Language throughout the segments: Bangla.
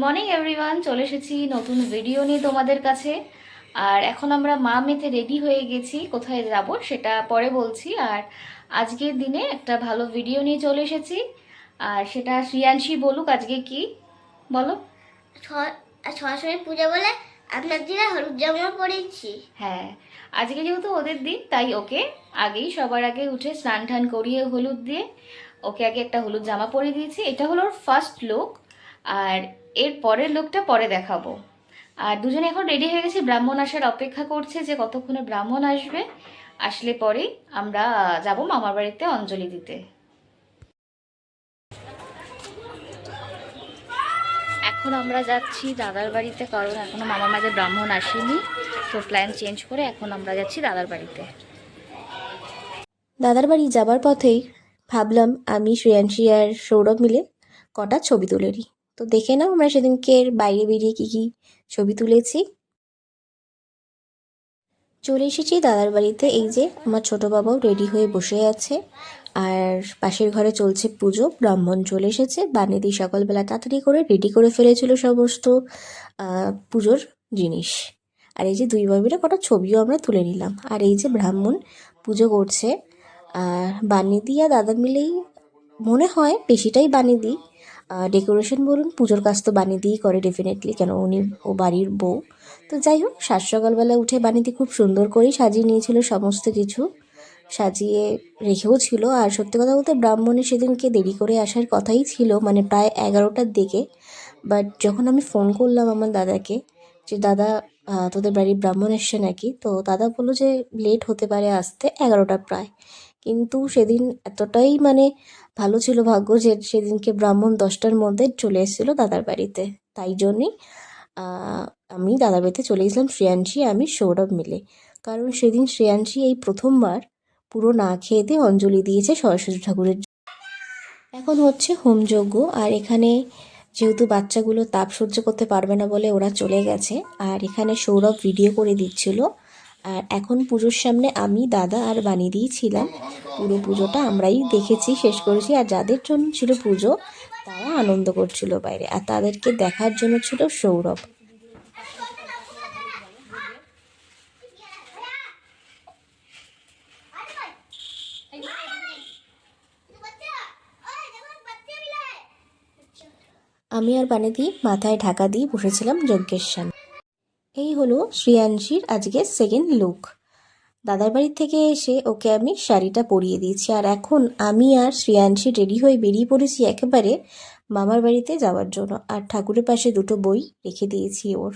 Morning everyone. চলে এসেছি নতুন ভিডিও নিয়ে তোমাদের কাছে। আর এখন আমরা মা মেতে রেডি হয়ে গেছি কোথায় যাব সেটা পরে বলছি। আর আজকের দিনে একটা ভালো ভিডিও নিয়ে চলে এসেছি। আর সেটা শ্রিয়াংশী বলুক আজকে কি। বলো। সরস্বতী পূজা বলে আপনার দিনে হলুদ জামা পরেছি। হ্যাঁ আজকে যেহেতু ওদের দিন তাই ওকে আগেই সবার আগে উঠে স্নান টান করিয়ে হলুদ দিয়ে ওকে আগে একটা হলুদ জামা পরে দিয়েছি। এটা হলো ওর ফার্স্ট লুক আর এর পরের লোকটা পরে দেখাবো। আর দুজনে এখন রেডি হয়ে গেছি। ব্রাহ্মণ আসার অপেক্ষা করছে যে কতক্ষণে ব্রাহ্মণ আসবে। আসলে পরেই আমরা যাব মামার বাড়িতে অঞ্জলি দিতে। এখন আমরা যাচ্ছি দাদার বাড়িতে, কারণ এখনও মামা মাঝে ব্রাহ্মণ আসেনি, তো প্ল্যান চেঞ্জ করে এখন আমরা যাচ্ছি দাদার বাড়িতে। দাদার বাড়ি যাবার পথেই ভাবলাম আমি শ্রেয়াংশী আর সৌরভ মিলে কটা ছবি তুলে নিই তো দেখে নাও আমরা সেদিনকে বাইরে বেরিয়ে কী কী ছবি তুলেছি। চলে এসেছি দাদার বাড়িতে, এই যে আমার ছোট বাবাও রেডি হয়ে বসে আছে। আর পাশের ঘরে চলছে পুজো, ব্রাহ্মণ চলে এসেছে। বানিয়ে সকালবেলা তাড়াতাড়ি করে রেডি করে ফেলেছিল সমস্ত পুজোর জিনিস। আর এই যে দুই ভাবিরা কটা ছবিও আমরা তুলে নিলাম। আর এই যে ব্রাহ্মণ পুজো করছে, আর বানিদি আর দাদা মিলেই মনে হয়, বেশিটাই বানিদি ডেকোরেশন বলুন, পুজোর কাজ তো বানিদিই করে ডেফিনেটলি কেন উনি ও বাড়ির বউ। তো যাই হোক, সাত সকালবেলা উঠে বানিদি খুব সুন্দর করেই সাজিয়ে নিয়েছিল সমস্ত কিছু। সাজিয়ে রেখেও ছিল, আর সত্যি কথা বলতে ব্রাহ্মণের সেদিনকে দেরি করে আসার কথাই ছিল মানে প্রায় এগারোটার দিকে। বাট যখন আমি ফোন করলাম আমার দাদাকে, যে দাদা তোদের বাড়ির ব্রাহ্মণ এসছে নাকি? তো দাদা বলল যে লেট হতে পারে আসতে এগারোটা প্রায়। কিন্তু সেদিন এতটাই মানে ভালো ছিল ভাগ্য যে সেদিনকে ব্রাহ্মণ দশটার মধ্যে চলে এসেছিল দাদার বাড়িতে। তাই জন্যই আমি দাদার বাড়িতে চলে গেছিলাম শ্রেয়াংশী আমি সৌরভ মিলে। কারণ সেদিন শ্রেয়াংশী এই প্রথমবার পুরো না খেয়ে দিয়ে অঞ্জলি দিয়েছে সরস্বতী ঠাকুরের এখন হচ্ছে হোমযজ্ঞ আর এখানে যেহেতু বাচ্চাগুলো তাপ সহ্য করতে পারবে না বলে ওরা চলে গেছে, আর এখানে সৌরভ ভিডিও করে দিচ্ছিল আর এখন পুজোর সামনে আমি, দাদা আর বানিয়ে দিয়েছিলাম পুরো পুজোটা আমরাই দেখেছি, শেষ করেছি। আর যাদের জন্য ছিল পুজো, তারা আনন্দ করছিল বাইরে। আর তাদেরকে দেখার জন্য ছিল সৌরভ। আমি আর বানিয়ে বানিদি মাথায় ঢাকা দিয়ে বসেছিলাম যজ্ঞের সামনে। এই হলো শ্রেয়াংশীর আজকে সেকেন্ড লুক দাদার বাড়ি থেকে এসে ওকে আমি শাড়িটা পরিয়ে দিয়েছি। আর এখন আমি আর শ্রেয়াংশী রেডি হয়ে বেরিয়ে পড়েছি একেবারে মামার বাড়িতে যাওয়ার জন্য। আর ঠাকুরের পাশে দুটো বই রেখে দিয়েছি ওর।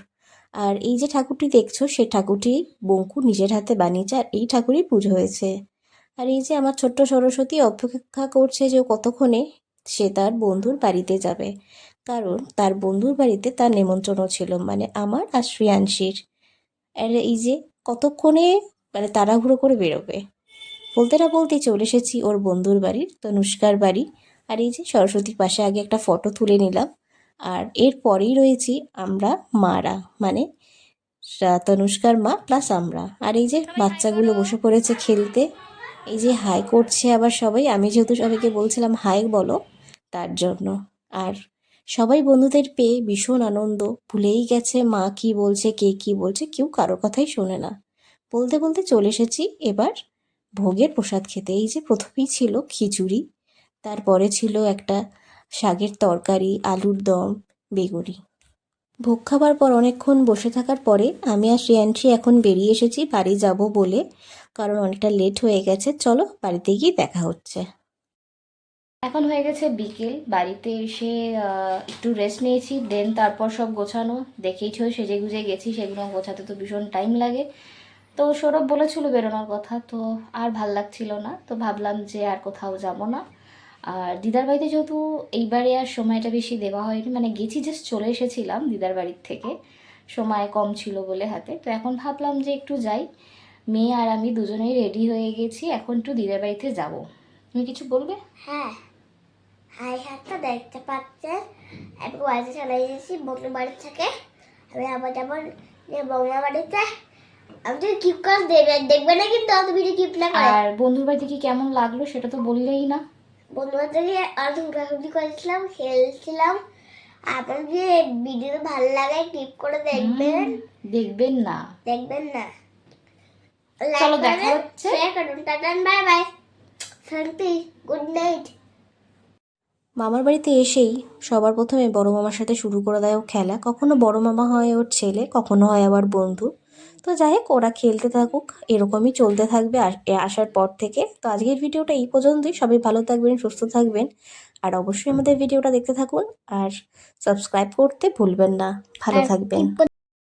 আর এই যে ঠাকুরটি দেখছ, সে ঠাকুরটি বঙ্কু নিজের হাতে বানিয়েছে আর এই ঠাকুরই পুজো হয়েছে। আর এই যে আমার ছোট্ট সরস্বতী অপেক্ষা করছে যে কতক্ষণে সে তার বন্ধুর বাড়িতে যাবে। কারণ তার বন্ধুর বাড়িতে তার নেমন্ত্রণও ছিল মানে আমার আর শ্রেয়াংশীর। আর এই যে কতক্ষণে মানে তাড়াহুড়ো করে বেরোবে? বলতে না বলতে চলে এসেছি ওর বন্ধুর বাড়ির, তনুষ্কার বাড়ি। আর এই যে সরস্বতীর পাশে আগে একটা ফটো তুলে নিলাম। আর এর পরেই রয়েছি আমরা মারা মানে তনুষ্কার মা প্লাস আমরা। আর এই যে বাচ্চাগুলো বসে পড়েছে খেলতে, এই যে হাই করছে আবার সবাই, আমি যেহেতু সবাইকে বলছিলাম হাই বলো, তার জন্য। আর সবাই বন্ধুদের পেয়ে ভীষণ আনন্দ। ভুলেই গেছে মা কি বলছে, কে কি বলছে, কেউ কারও কথাই শোনে না। বলতে বলতে চলে এসেছি এবার ভোগের প্রসাদ খেতে। এই যে প্রথমেই ছিল খিচুড়ি, তারপরে ছিল একটা শাকের তরকারি, আলুর দম, বেগুনি। ভোগ খাবার পর অনেকক্ষণ বসে থাকার পরে আমি আর শ্রেয়াংশী এখন বেরিয়ে এসেছি, বাড়ি যাব বলে, কারণ অনেকটা লেট হয়ে গেছে। চলো বাড়িতে গিয়ে দেখা হচ্ছে। এখন হয়ে গেছে বিকেল, বাড়িতে এসে একটু রেস্ট নিয়েছি দেন তারপর সব গোছানো দেখেইছো সেজে গুজে গেছি, সেগুলো গোছাতে তো ভীষণ টাইম লাগে। তো সৌরভ বলেছিল বেরোনোর কথা, তো আর ভালো লাগছিল না, তো ভাবলাম যে আর কোথাও যাব না। আর দিদার বাড়িতে যেহেতু এইবারে আর সময়টা বেশি দেওয়া হয়নি মানে গেছি জাস্ট চলে এসেছিলাম দিদার বাড়ির থেকে, সময় কম ছিল বলে হাতে, তো এখন ভাবলাম যে একটু যাই। মেয়ে আর আমি দুজনেই রেডি হয়ে গেছি, এখন একটু দিদার বাড়িতে যাব। তুমি কিছু বলবে? হ্যাঁ। হাই হাতটা দেখতে পাচ্ছেন? আমি বাড়িতে চলে এসেছি বন্ধু বাড়ি থেকে। আমি আবার যাব যে বৌমা বাড়িতে। আমি তো গিফট কার্ড দেবে দেখবে না কিন্তু অত ভিডিও গিফট না করে। আর বন্ধুর বাড়িতে কি কেমন লাগল সেটা তো বললেই না। বন্ধু বাড়ি থেকে আর ঘোরাঘুরি করেছিলাম খেলছিলাম। আপনার যে ভিডিও ভালো লাগে ক্লিক করে দেখবেন। দেখবেন না। দেখবেন না। চলো, দেখা হচ্ছে। Bye bye Shanti good night মামার বাড়িতে এসেই সবার প্রথমে বড় মামার সাথে শুরু করে দেয় ও খেলা। কখনো বড় মামা হয় ওর ছেলে কখনো হয় আবার বন্ধু। তো যাই হোক ওরা খেলতে থাকুক এরকমই চলতে থাকবে আসার পর থেকে। তো আজকের ভিডিওটা এই পর্যন্তই। সবাই ভালো থাকবেন সুস্থ থাকবেন। আর অবশ্যই আমাদের ভিডিওটা দেখতে থাকুন আর সাবস্ক্রাইব করতে ভুলবেন না। ভালো থাকবেন।